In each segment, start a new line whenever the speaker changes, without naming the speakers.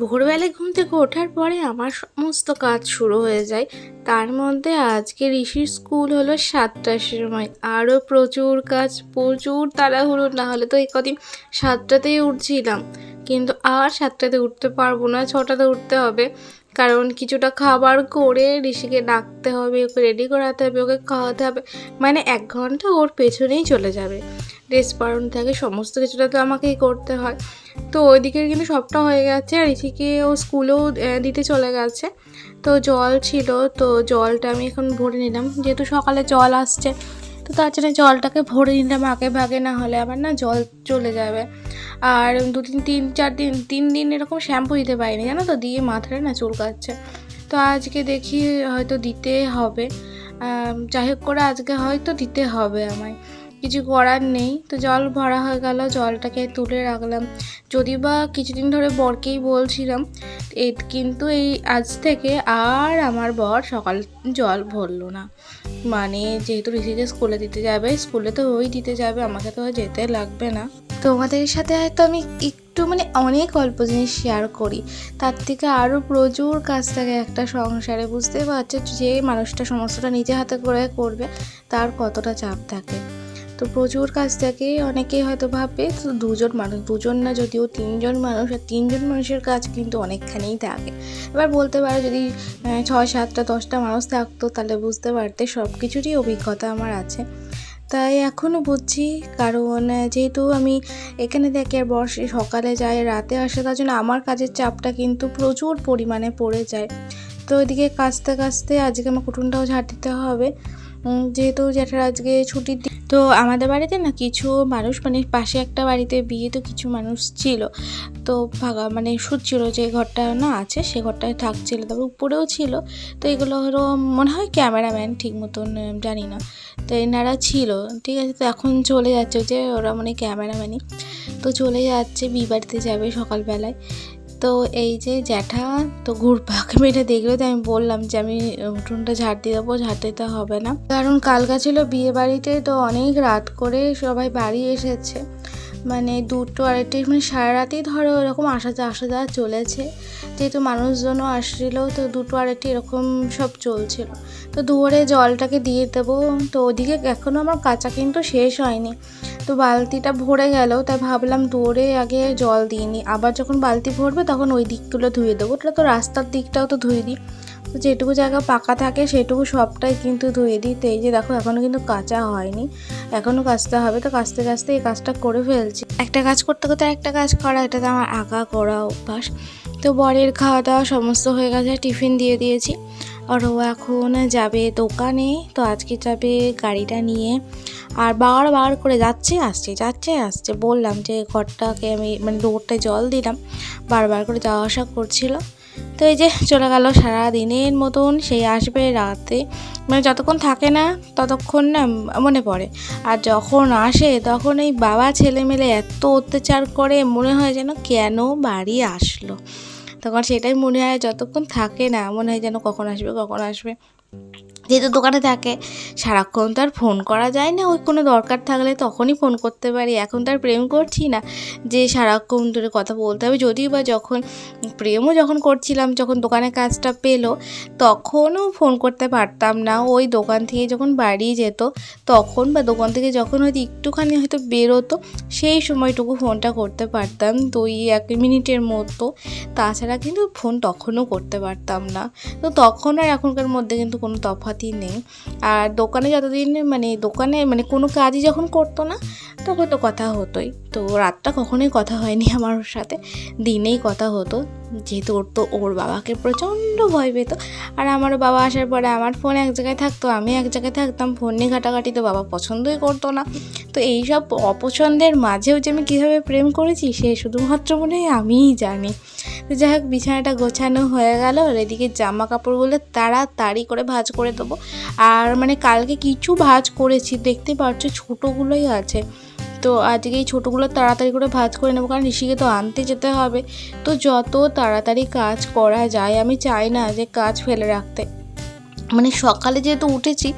ভোরবেলায় ঘুম থেকে ওঠার পরে আমার সমস্ত কাজ শুরু হয়ে যায়। তার মধ্যে আজকে ঋষির স্কুল হলো সাতটার সময়। আরও প্রচুর কাজ, প্রচুর তাড়াহুড়ো, না হলে তো এই কদিন সাতটাতেই উঠছিলাম। কিন্তু আর সাতটাতে উঠতে পারব না, ছটাতে উঠতে হবে। কারণ কিছুটা খাবার করে ঋষিকে ডাকতে হবে, ওকে রেডি করাতে হবে, ওকে খাওয়াতে হবে। মানে এক ঘণ্টা ওর পেছনেই চলে যাবে। ড্রেস পরানো থাকে, সমস্ত কিছুটা তো আমাকেই করতে হয়। তো ওইদিকে কিন্তু সবটা হয়ে গেছে আর ঋষিকে ও স্কুলেও দিতে চলে গেছে। তো জল ছিল, তো জলটা আমি এখন ভরে নিলাম। যেহেতু সকালে জল আসছে, তো তার জন্য জলটাকে ভরে নিলাম আগে ভাগে, না হলে আবার না জল চলে যাবে। আর দু তিন তিন, চার দিন, তিন দিন এরকম শ্যাম্পু দিতে পারিনি, জানো তো? দিয়ে মাথাটা না চুলকাচ্ছে। তো আজকে দেখি হয়তো দিতে হবে। যাই হোক করে আজকে হয়তো দিতে হবে আমায়। কিছু করার নেই। তো জল ভরা হয়ে গেল, জলটাকে তুলে রাখলাম। যদি বা কিছুদিন ধরে বরকেই বলছিলাম এই কিন্তু এই আজ থেকে আর আমার বর সকাল জল ভরলো না। মানে যেহেতু ঋষিকে স্কুলে দিতে যাবে, স্কুলে তো ওই দিতে যাবে, আমাকে তো যেতে লাগবে না। তোমাদের সাথে হয়তো আমি একটু মানে অনেক অল্প জিনিস শেয়ার করি। তার থেকে আরও প্রচুর কাজ থাকে একটা সংসারে, বুঝতে পারছ? যে মানুষটা সমস্তটা নিজে হাতে করে করবে, তার কতটা চাপ থাকে। তো প্রচুর কাজ থাকে, অনেকেই হয়তো ভাববে তো দুজন মানুষ, দুজন না যদিও তিনজন মানুষ, আর তিনজন মানুষের কাজ কিন্তু অনেকখানেই থাকে। এবার বলতে পারো যদি ছয় সাতটা, দশটা মানুষ থাকতো, তাহলে বুঝতে পারতে সব কিছুরই অভিজ্ঞতা আমার আছে। তাই এখনও বুঝছি, কারণ যেহেতু আমি এখানে দেখি আর বর্ষে সকালে যাই, রাতে আসে, তার জন্য আমার কাজের চাপটা কিন্তু প্রচুর পরিমাণে পড়ে যায়। তো ওইদিকে কাচতে কাচতে আজকে আমার কুটুনটাও ঝাড় দিতে হবে। যেহেতু জ্যাঠার আজকে ছুটির দিন, তো আমাদের বাড়িতে না কিছু মানুষ মানে পাশে একটা বাড়িতে বিয়ে তো কিছু মানুষ ছিল। তো ফাঁকা মানে শুচ্ছিল যে ঘরটা না আছে, সে ঘরটায় থাকছিল, তারপর উপরেও ছিল। তো এগুলো হলো, মনে হয় ক্যামেরাম্যান ঠিক মতন জানি না। তো এনারা ছিল, ঠিক আছে? তো এখন চলে যাচ্ছে যে ওরা মানে ক্যামেরাম্যানই। তো চলে যাচ্ছে, বিয়ে বাড়িতে যাবে সকালবেলায়। তো এই যে জ্যাঠা, তো ঘুরপাকে মেয়েটা দেখল তো আমি বললাম যে আমি উঠোনটা ঝাড় দিয়ে দেবো, ঝাড় দিতে হবে না। কারণ কালকা ছিল বিয়ে বাড়িতে, তো অনেক রাত করে সবাই বাড়ি এসেছে। মানে দুটো আড়াইটে মানে সারা রাতেই ধরো এরকম আসা যাওয়া আসা যাওয়া চলেছে। যেহেতু মানুষজনও আসছিল, তো দুটো আড়াইটে এরকম সব চলছিল। তো দুয়ারে জলটাকে দিয়ে দেবো। তো ওদিকে এখনও আমার কাঁচা কিন্তু শেষ হয়নি। তো বালতিটা ভরে গেল, তাই ভাবলাম দৌড়ে আগে জল দিইনি আবার যখন বালতি ভরবে তখন ওই দিকগুলো ধুয়ে দেবো। ওটা তো রাস্তার দিকটাও তো ধুয়ে দিই। তো যেটুকু জায়গা পাকা থাকে সেটুকু সবটাই কিন্তু ধুয়ে দিই। তো এই যে দেখো এখনও কিন্তু কাঁচা হয়নি। এখনও কাচতে হবে। তো কাচতে কাচতে এই কাজটা করে ফেলছি। একটা কাজ করতে করতে একটা কাজ করা এটা তো আমার আঁকা করা অভ্যাস। তো বরের খাওয়া দাওয়া সমস্ত হয়ে গেছে, টিফিন দিয়ে দিয়েছি। আর ও এখন যাবে দোকানে, তো আজকে যাবে গাড়িটা নিয়ে। আর বারবার করে যাচ্ছে, আসছে যাচ্ছে, আসছে। বললাম যে ঘরটাকে আমি মানে ডোরটায় জল দিলাম, বারবার করে যাওয়া আসা করছিল। তো এই যে চলে গেল সারা দিনের মতন, সেই আসবে রাতে। মানে যতক্ষণ থাকে না, ততক্ষণ না মনে পড়ে। আর যখন আসে, তখন এই বাবা ছেলে মেলে এত অত্যাচার করে, মনে হয় যেন কেন বাড়ি আসলো। তখন সেটাই মনে হয় যতক্ষণ থাকে না মনে হয় যেন কখন আসবে কখন আসবে। যেহেতু দোকানে থাকে, সারাক্ষণ তো আর ফোন করা যায় না। ওই কোনো দরকার থাকলে তখনই ফোন করতে পারি। এখন তো আর প্রেম করছি না। যে সারাক্ষণ ধরে কথা বলতে হবে, যদিও বা যখন প্রেমও যখন করছিলাম, যখন দোকানে কাজটা পেল, তখনও ফোন করতে পারতাম না। ওই দোকান থেকে যখন বাড়ি যেত, তখন বা দোকান থেকে যখন হয়তো একটুখানি হয়তো বেরোতো, সেই সময়টুকু ফোনটা করতে পারতাম দুই এক মিনিটের মতো। তাছাড়া কিন্তু ফোন তখনও করতে পারতাম না। তো তখন আর এখনকার মধ্যে কিন্তু কোনো তফাতই নেই। আর দোকানে যতদিন মানে দোকানে মানে কোনো কাজই যখন করতো না, তখন তো কথা হতোই। তো রাতটা কখনোই কথা হয়নি আমার সাথে, দিনেই কথা হতো। যেহেতু ওর তো, ওর বাবাকে প্রচণ্ড ভয় পেত। আর আমারও বাবা আসার পরে আমার ফোন এক জায়গায় থাকতো, আমি এক জায়গায় থাকতাম, ফোন নিয়ে ঘাটাঘাটি তো বাবা পছন্দই করতো না। তো এই সব অপছন্দের মাঝেও যে আমি কীভাবে প্রেম করেছি, সে শুধুমাত্র মনে হয় আমিই জানি। তো যাই হোক, বিছানাটা গোছানো হয়ে গেল, আর এদিকে জামা কাপড়গুলো তাড়াতাড়ি করে ভাঁজ করে দেবো। আর মানে কালকে কিছু ভাঁজ করেছি, দেখতে পাচ্ছ ছোটোগুলোই আছে। তো আজকে এই ছোটোগুলো তাড়াতাড়ি করে ভাজ করে নেব, কারণ ঋষিকে তো আনতে যেতে হবে। তো যত তাড়াতাড়ি কাজ করা যায়, আমি চাই না যে কাজ ফেলে রাখতে। মানে সকালে যেহেতু উঠেছি,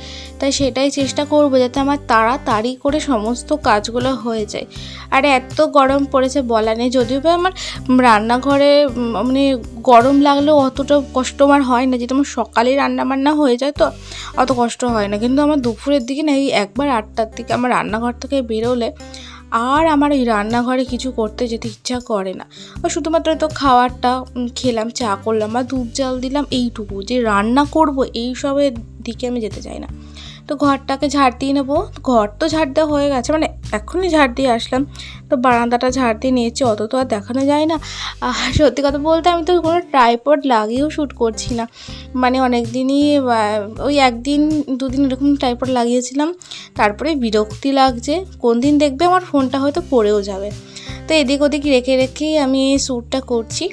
তাই সেটাই চেষ্টা করব যাতে আমার তাড়াতাড়ি করে সমস্ত কাজগুলো হয়ে যায়। আর এত গরম পড়েছে বলা নেই, যদিও বা আমার রান্নাঘরে মানে গরম লাগলেও অতটা কষ্ট আমার হয় না, যেটা আমার সকালেই রান্না বান্না হয়ে যায় তো, অত কষ্ট হয় না। কিন্তু আমার দুপুরের দিকে না, এই একবার আটটার দিকে আমার রান্নাঘর থেকে বেরোলে আর আমার এই রান্নাঘরে কিছু করতে যেতে ইচ্ছা করে না। শুধুমাত্র তো খাওয়ারটা খেলাম, চা করলাম বা দুধ জাল দিলাম, এইটুকু। যে রান্না করব এই সবের দিকে আমি যেতে চাই না। তো ঘরটাকে ঝাড় দিয়ে নেব। ঘর তো ঝাড় দেওয়া হয়ে গেছে মানে এখনই ঝাড় দিয়ে আসলাম। তো বারান্দাটা ঝাড় দিয়ে নিয়েছি, অত তো আর দেখানো যায় না। আর সত্যি কথা বলতে আমি তো কোনো ট্রাইপড লাগিয়েও শ্যুট করছি না। মানে অনেক দিনই ওই একদিন, দুদিন এরকম ট্রাইপড লাগিয়েছিলাম। তারপরে বিরক্তি লাগছে, কোন দিন দেখবে আমার ফোনটা হয়তো পড়েও যাবে। তো এদিক ওদিক রেখে রেখেই আমি এই শ্যুটটা করছি।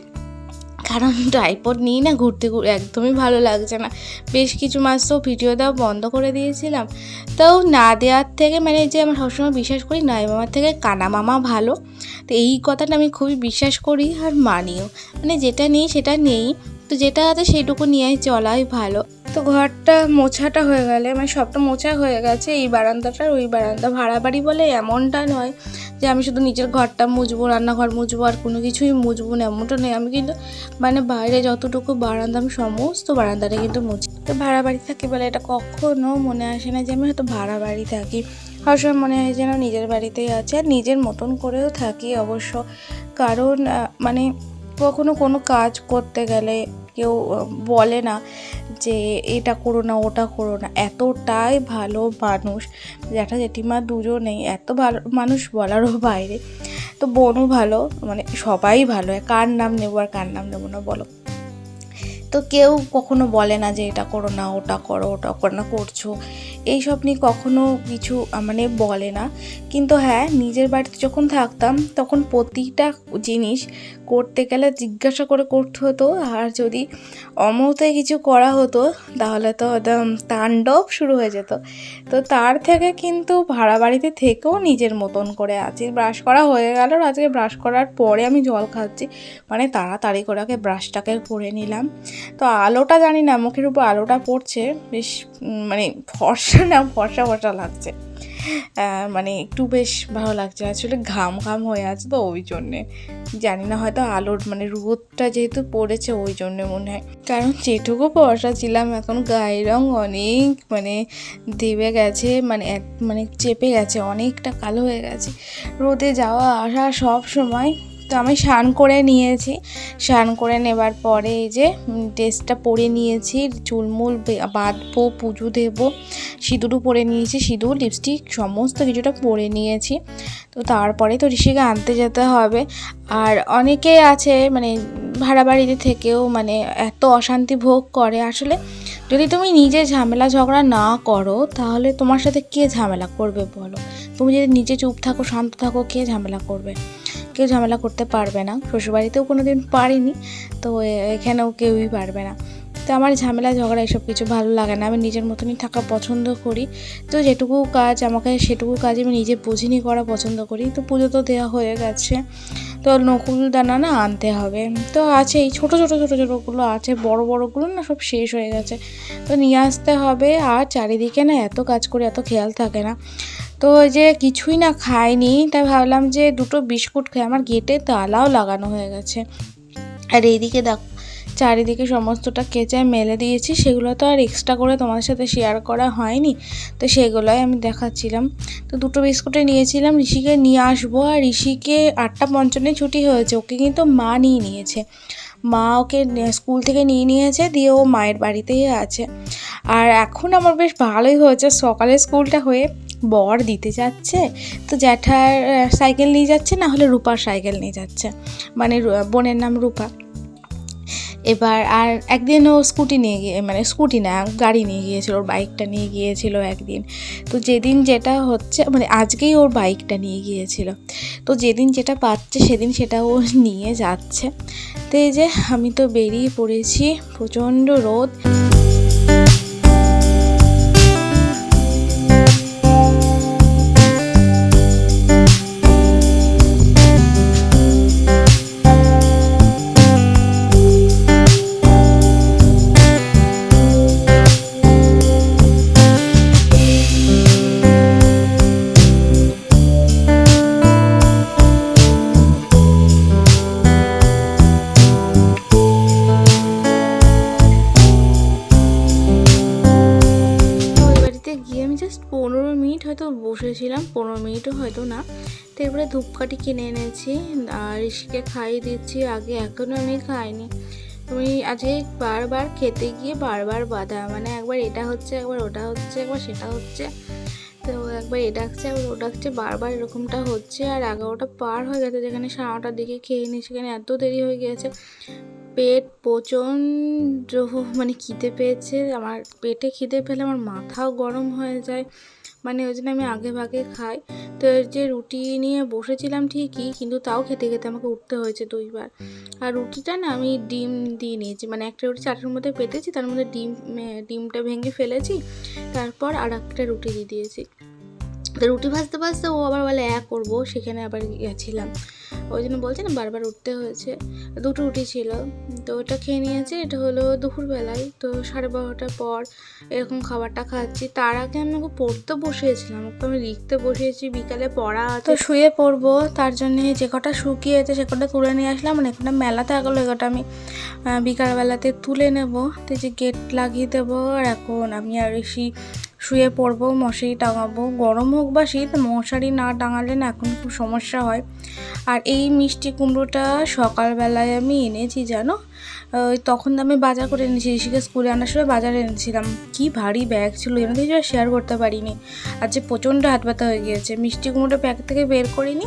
কারণ ট্রাইপড নিই না ঘুরতে ঘুরে একদমই ভালো লাগছে না। বেশ কিছু মাস তো ভিডিও দেওয়া বন্ধ করে দিয়েছিলাম। তাও না দেওয়ার থেকে মানে যে আমার সবসময় বিশ্বাস করি, নয় মামার থেকে কানা মামা ভালো। তো এই কথাটা আমি খুবই বিশ্বাস করি আর মানিও। মানে যেটা নেই সেটা নেই। তো যেটা আছে সেইটুকু নিয়ে চলাই ভালো। তো ঘরটা মোছাটা হয়ে গেলে মানে সবটা মোছা হয়ে গেছে, এই বারান্দাটার ওই বারান্দা। ভাড়া বাড়ি বলে এমনটা নয় যে আমি শুধু নিজের ঘরটা মুছবো, রান্নাঘর মুছবো আর কোনো কিছুই মুছবো না, এমনটা নেই আমি কিন্তু মানে বাইরে যতটুকু বারান্দা আমি সমস্ত বারান্দাটা কিন্তু মুছি। তো ভাড়া বাড়ি থাকি বলে এটা কখনো মনে আসে না যে আমি হয়তো ভাড়া বাড়ি থাকি। সবসময় মনে হয় যেন নিজের বাড়িতেই আছে আর নিজের মতন করেও থাকি অবশ্য। কারণ মানে কখনো কোনো কাজ করতে গেলে কেউ বলে না যে এটা করো না, ওটা করো না। এতটাই ভালো মানুষ। জ্যাঠা জেঠিমা দুজনেই, এত ভালো মানুষ বলারও বাইরে। তো বোনও ভালো মানে সবাই ভালো। কার নাম নেব আর কার নাম নেব না বলো। তো কেউ কখনো বলে না যে এটা করো না, ওটা করো ওটা করো না, করছ। এইসব নিয়ে কখনো কিছু মানে বলে না। কিন্তু হ্যাঁ নিজের বাড়িতে যখন থাকতাম, তখন প্রতিটা জিনিস করতে গেলে জিজ্ঞাসা করে করতে হতো। আর যদি অমতে কিছু করা হতো, তাহলে তো একদম তাণ্ডব শুরু হয়ে যেত। তো তার থেকে কিন্তু ভাড়া বাড়িতে থেকেও নিজের মতন করে আছি ব্রাশ করা হয়ে গেল। আজকে ব্রাশ করার পরে আমি জল খাচ্ছি। মানে তাড়াতাড়ি করে আগে ব্রাশটাকে করে নিলাম। তো আলোটা জানি না, মুখের উপর আলোটা পড়ছে। বেশ মানে ফর্সা না ফর্সা ফর্সা লাগছে। মানে একটু বেশ ভালো লাগছে। আসলে ঘাম ঘাম হয়ে আছে তো ওই জন্যে। জানি না হয়তো আলোর মানে রোদটা যেহেতু পড়েছে ওই জন্যে মনে হয়। কারণ যেটুকু ফর্সা ছিলাম, এখন গায়ের রং অনেক মানে দেবে গেছে মানে মানে চেপে গেছে, অনেকটা কালো হয়ে গেছে। রোদে যাওয়া, আসা সব সময় তো আমি স্নান করে নিয়েছি। স্নান করে নেবার পরে এই যে ড্রেসটা পরে নিয়েছি, চুলমুল বাঁধবো, পুজো দেবো, সিঁদুরও পরে নিয়েছি, সিঁদুর, লিপস্টিক, সমস্ত কিছুটা পরে নিয়েছি। তো তারপরে তো ঋষিকে আনতে যেতে হবে। আর অনেকে আছে মানে ভাড়া বাড়িতে থেকেও মানে এত অশান্তি ভোগ করে। আসলে যদি তুমি নিজে ঝামেলা ঝগড়া না করো, তাহলে তোমার সাথে কে ঝামেলা করবে বলো? তুমি যদি নিজে চুপ থাকো, শান্ত থাকো, কে ঝামেলা করবে? কেউ ঝামেলা করতে পারবে না। শ্বশুরবাড়িতেও কোনো দিন পারিনি, তো এখানেও কেউই পারবে না। তো আমার ঝামেলা, ঝগড়া, এসব কিছু ভালো লাগে না। আমি নিজের মতনই থাকা পছন্দ করি। তো যেটুকু কাজ আমাকে, সেটুকু কাজ আমি নিজে বুঝিনি করা পছন্দ করি। তো পুজো তো দেওয়া হয়ে গেছে। তো নকুল দানা না আনতে হবে। তো আছে এই ছোটো ছোটো ছোটো ছোটোগুলো আছে। বড় বড়গুলো না সব শেষ হয়ে গেছে। তো নিয়ে আসতে হবে। আর চারিদিকে না এত কাজ করে এত খেয়াল থাকে না। তো যে কিছুই না খাইনি, তাই ভাবলাম যে দুটো বিস্কুট খাই। আমার গেটে তালাও লাগানো হয়ে গেছে। আর এইদিকে দেখো, চারিদিকে সমস্তটা কেচে মেলে দিয়েছি। সেগুলো তো আর এক্সট্রা করে তোমাদের সাথে শেয়ার করা হয়নি। তো সেগুলোই আমি দেখাচ্ছিলাম। তো দুটো বিস্কুটে নিয়েছিলাম, ঋষিকে নিয়ে আসব। আর ঋষিকে আটটা পঞ্চমে ছুটি হয়েছে, ওকে কিন্তু মা নিয়ে নিয়েছে। মা ওকে স্কুল থেকে নিয়ে নিয়েছে, দিয়ে ও মায়ের বাড়িতেই আছে। আর এখন আমার বেশ ভালোই হয়েছে, সকালে স্কুলটা হয়ে বর দিতে যাচ্ছে, তো জ্যাঠার সাইকেল নিয়ে যাচ্ছে, না হলে রূপার সাইকেল নিয়ে যাচ্ছে। মানে বোনের নাম রূপা। এবার আর একদিন ও স্কুটি নিয়ে গিয়ে মানে স্কুটি না, গাড়ি নিয়ে গিয়েছিল, ওর বাইকটা নিয়ে গিয়েছিল একদিন। তো যেদিন যেটা হচ্ছে মানে আজকেই ওর বাইকটা নিয়ে গিয়েছিল। তো যেদিন যেটা পাচ্ছে, সেদিন সেটা ও নিয়ে যাচ্ছে। তো এই যে, আমি তো বেরিয়ে পড়েছি, প্রচণ্ড রোদ। বসেছিলাম, পনেরো মিনিটও হয়তো না। তো তারপরে ধূপকাঠি কিনে এনেছি, আর ঋষিকে খাইয়ে দিচ্ছি, আগে এখনও আমি খাইনি। আমি আজকে বারবার খেতে গিয়ে বারবার বাধা মানে একবার এটা হচ্ছে, একবার ওটা হচ্ছে, একবার সেটা হচ্ছে। তো একবার এটা ডাকছে একবার ওটা ডাকছে, বারবার এরকমটা হচ্ছে, আর এগারোটা পার হয়ে গেছে, যেখানে সাড়ে দিকে খেয়ে নিই সেখানে এত দেরি হয়ে গিয়েছে। পেট প্রচণ্ড মানে খিদে পেয়েছে, আমার পেটে খিদে পেলে আমার মাথাও গরম হয়ে যায়। মানে ওই জন্য আমি আগে ভাগে খাই। তো এর যে রুটি নিয়ে বসেছিলাম ঠিকই, কিন্তু তাও খেতে খেতে আমাকে উঠতে হয়েছে দুইবার। আর রুটিটা না আমি ডিম দিয়ে নিয়েছি। মানে একটা রুটি চারটের মধ্যে পেতেছি, তার মধ্যে ডিম ডিমটা ভেঙে ফেলেছি, তারপর আর একটা রুটি দিয়ে দিয়েছি। রুটি ভাজতে ভাজতে ও আবার বলে এক করব। সেখানে আবার গেছিলাম। ওই জন্য বলছে না, বারবার উঠতে হয়েছে। দুটো রুটি ছিল। তো ওটা খেয়ে নিয়েছে। এটা হলো দুপুরবেলায়। তো সাড়ে বারোটার পর এরকম খাবারটা খাচ্ছি। তার আগে আমি ওকে পড়তে বসিয়েছিলাম। ওকে আমি লিখতে বসিয়েছি। বিকালে পড়া তো শুয়ে পড়ব। তার জন্য যে কটা শুকিয়েছে, সে কটা তুলে নিয়ে আসলাম। মানে একটা মেলা থাকল, এ কটা আমি বিকালবেলাতে তুলে নেব। তো যে গেট লাগিয়ে দেবো। আর এখন আমি আর ঋষি শুয়ে পড়ব, মশারি টাঙাবো। গরম হোক বা শীত, মশারি না টাঙালে না এখন খুব সমস্যা হয়। আর এই মিষ্টি কুমড়োটা সকালবেলায় আমি এনেছি, জানো? ওই তখন আমি বাজার করে এনেছি, ঋষিকে স্কুলে আনার সময় বাজারে এনেছিলাম। কি ভারী ব্যাগ ছিল এনে কিছু শেয়ার করতে পারিনি। আর যে প্রচণ্ড হাত ব্যথা হয়ে গিয়েছে। মিষ্টি কুমড়োটা প্যাক থেকে বের করিনি,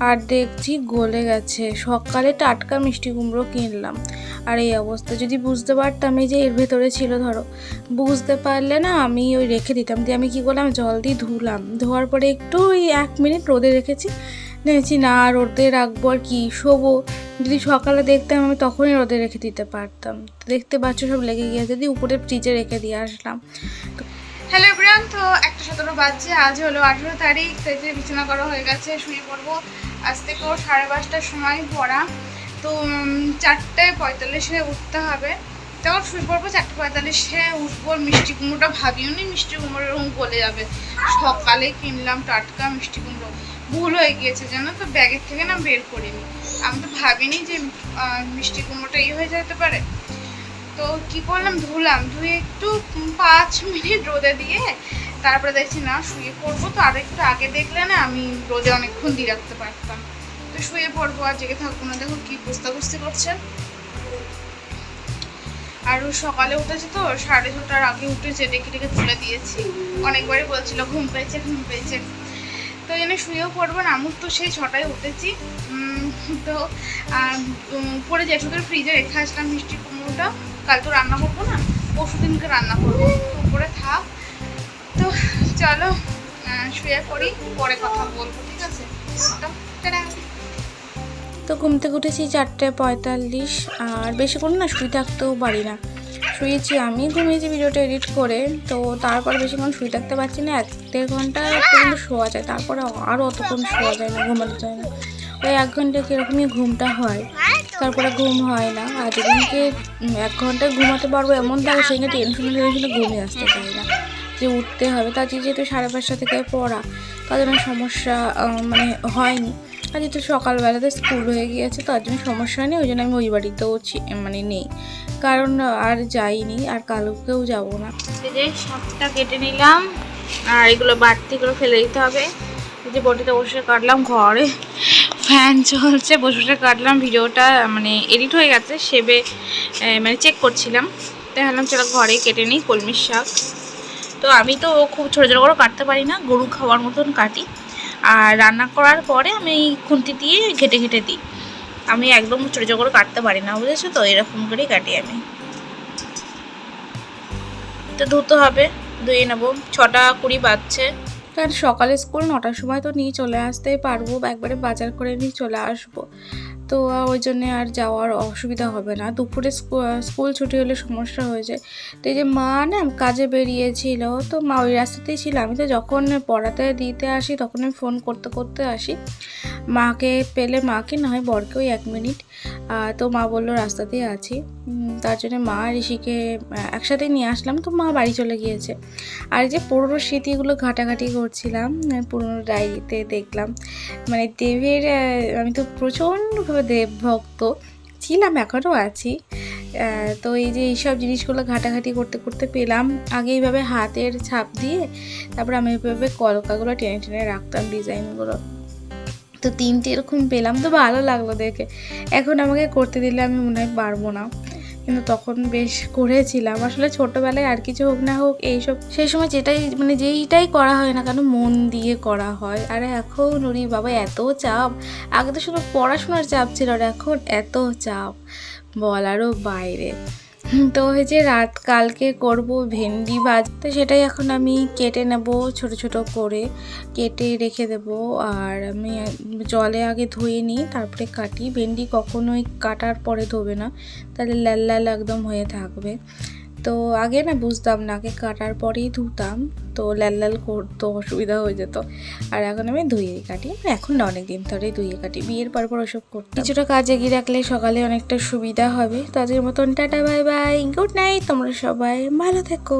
আর দেখছি গলে গেছে। সকালে টাটকা মিষ্টি কুমড়ো কিনলাম। আর এই অবস্থা, যদি বুঝতে পারতাম, এই যে এর ভেতরে ছিল, ধরো, বুঝতে পারলে না আমি ওই রেখে দিতাম। দিয়ে আমি কী করলাম, জল দিয়ে ধুলাম। ধোয়ার পরে একটু ওই এক মিনিট রোদে রেখেছি। ভেবেছি না রোদে রাখব, আর কি, শোবো। যদি সকালে দেখতাম, আমি তখনই রোদে রেখে দিতে পারতাম। দেখতে পাচ্ছ, সব লেগে গিয়েছে। দিয়ে উপরে ফ্রিজে রেখে দিয়ে আসলাম।
হ্যালো এভরিওয়ান তো একটা সতেরো বাজছে, আজ হলো আঠেরো তারিখ, তো এই যে বিছানা করা হয়ে গেছে, শুয়ে পড়ব। আজ থেকেও সাড়ে পাঁচটার সময় পড়া। তো চারটে পঁয়তাল্লিশে উঠতে হবে। তখন শুয়ে পড়ব, চারটে পঁয়তাল্লিশে উঠবো। মিষ্টি কুমড়োটা ভাবিও নি, মিষ্টি কুমড়ো এরকম গলে যাবে। সকালে কিনলাম টাটকা মিষ্টি কুমড়ো। ভুল হয়ে গিয়েছে জানো তো ব্যাগের থেকে না বের করিনি। আমি তো ভাবিনি যে মিষ্টি কুমড়োটা ইয়ে হয়ে যেতে পারে। তো কি করলাম? ধুলাম, ধুয়ে একটু পাঁচ মিনিট রোদে দিয়ে তারপরে দেখছি, না, শুয়ে পড়ব তো। আর একটু আগে দেখলে না, আমি রোদে অনেকক্ষণ দিয়ে রাখতে পারতাম। তো শুয়ে পড়ব আর জেগে থাকব না। দেখো কি কুস্তাকুস্তি করছে। আর সকালে উঠেছে তো, সাড়ে ছটার আগে উঠেছে, ডেকে ডেকে তুলে দিয়েছি। অনেকবারই বলছিল, ঘুম পেয়েছে ঘুম পেয়েছে। তো জন্য শুয়েও পড়ব না আমুর তো সেই ছটায় উঠেছি। তো পরে জেঠুদের ফ্রিজে রেখে আসলাম মিষ্টি কুমড়োটা। কাল তো রান্না করব না, পরশু দিনকে রান্না করব। তো উপরে থাক। তো চলো শুয়ে পড়ি, পরে কথা বলব, ঠিক আছে। তো
ঘুম থেকে উঠেছি চারটে পঁয়তাল্লিশ, আর বেশিক্ষণ না, শুয়ে থাকতেও পারি না। শুয়েছি আমি, ঘুমিয়েছি, ভিডিওটা এডিট করে। তো তারপর বেশিক্ষণ শুয়ে থাকতে পারছি না, এক দেড় ঘণ্টা পর্যন্ত শোয়া যায়। তারপরে আরও অতক্ষণ শোয়া যায় না, ঘুমাতে যায় না। ওই এক ঘণ্টা কীরকমই ঘুমটা হয়। তারপরে ঘুম হয় না। আর যেদিনকে এক ঘণ্টা ঘুমাতে পারব এমন থাকে সেদিকে টেনশনে টেনশনে ঘুমিয়ে আসতে পারি না। যে উঠতে হবে তার যেহেতু সাড়ে পাঁচটা থেকে পড়া, তার জন্য সমস্যা মানে হয়নি। আর যেহেতু সকালবেলাতে স্কুল হয়ে গিয়েছে, তার জন্য সমস্যা নেই, ওই জন্য আমি ওই বাড়িতেও মানে নেই। কারণ আর যাইনি, আর কালকেও যাব না। যে শাকটা কেটে নিলাম, আর এগুলো বাড়তিগুলো ফেলে দিতে হবে। যে বটিতে বসে কাটলাম, ঘরে ফ্যান চলছে, বসে বসে কাটলাম, ভিডিওটা মানে এডিট হয়ে গেছে, সেবে মানে চেক করছিলাম। তাই চলো ঘরে কেটে নিই কলমির শাক। তো আমি তো খুব ছোটো ছোটো করে কাটতে পারি না, গরু খাওয়ার মতন কাটি। আর রান্না করার পরে আমি খুন্তি দিয়ে ঘেটে ঘেটে দিই। আমি একদম ছোটো ছোটো করে কাটতে পারি না, বুঝেছ তো? এরকম করেই কাটি আমি। তো ধুতে হবে, ধুয়ে নেব। ছটা কুড়ি বাজছে। কারণ সকালে স্কুল নটার সময় তো নিয়ে চলে আসতেই পারব, একবারে বাজার করে নিয়ে চলে আসব। তো ওই জন্যে আর যাওয়ার অসুবিধা হবে না। দুপুরে স্কু- স্কুল ছুটি হলে সমস্যা হয়ে যায়। তো এই যে মা না কাজে বেরিয়েছিল, তো মা ওই রাস্তাতেই ছিল। আমি তো যখন পড়াতে দিতে আসি তখন আমি ফোন করতে করতে আসি। মাকে পেলে মাকে, না হয় বরকে ওই এক মিনিট। তো মা বলল, রাস্তাতেই আছি। তার জন্য মা ঋষিকে একসাথে নিয়ে আসলাম। তো মা বাড়ি চলে গিয়েছে। আর যে পুরোনো স্মৃতিগুলো ঘাটাঘাটি করছিলাম পুরোনো ডায়েরিতে দেখলাম। মানে দেবের আমি তো প্রচণ্ডভাবে দেব ভক্ত ছিলাম, এখনও আছি। তো এই যে এইসব জিনিসগুলো ঘাটাঘাটি করতে করতে পেলাম। আগে এইভাবে হাতের ছাপ দিয়ে, তারপর আমি এইভাবে কলকাগুলো টেনে টেনে রাখতাম, ডিজাইনগুলো। তো তিনটে এরকম পেলাম, তো ভালো লাগল দেখে। এখন আমাকে করতে দিলে আমি মনে হয় পারব না। কিন্তু তখন বেশ করেছিলাম। আসলে ছোটোবেলায় আর কিছু হোক না হোক, এইসব, সেই সময় যেটাই মানে যেইটাই করা হয় না কেন, মন দিয়ে করা হয়। আর এখন উনি, বাবা, এত চাপ। আগে তো শুধু পড়াশোনার চাপ ছিল আর এখন এত চাপ। বলারও বাইরে। তো ওই যে রাত কালকে করব ভেন্ডি ভাজ তো সেটাই এখন আমি কেটে নেব ছোট ছোট করে। কেটে রেখে দেব, আর আমি জলে আগে ধুয়ে নিই, তারপরে কাটি। ভেন্ডি কখনোই কাটার পরে ধোবে না, তাহলে লাল লাল একদম হয়ে থাকবে। তো আগে না বুঝতাম না, আগে কাটার পরেই ধুতাম, তো লাল লাল করতো, অসুবিধা হয়ে যেত। আর এখন আমি ধুয়েই কাটি মানে এখন না অনেক দিন ধরেই ধুয়ে কাটি, বিয়ের পর পর ওসব করতে কিছুটা কাজ এগিয়ে রাখলে সকালে অনেকটা সুবিধা হবে। তাদের মতন tata, bye bye, good night, তোমরা সবাই ভালো থেকো।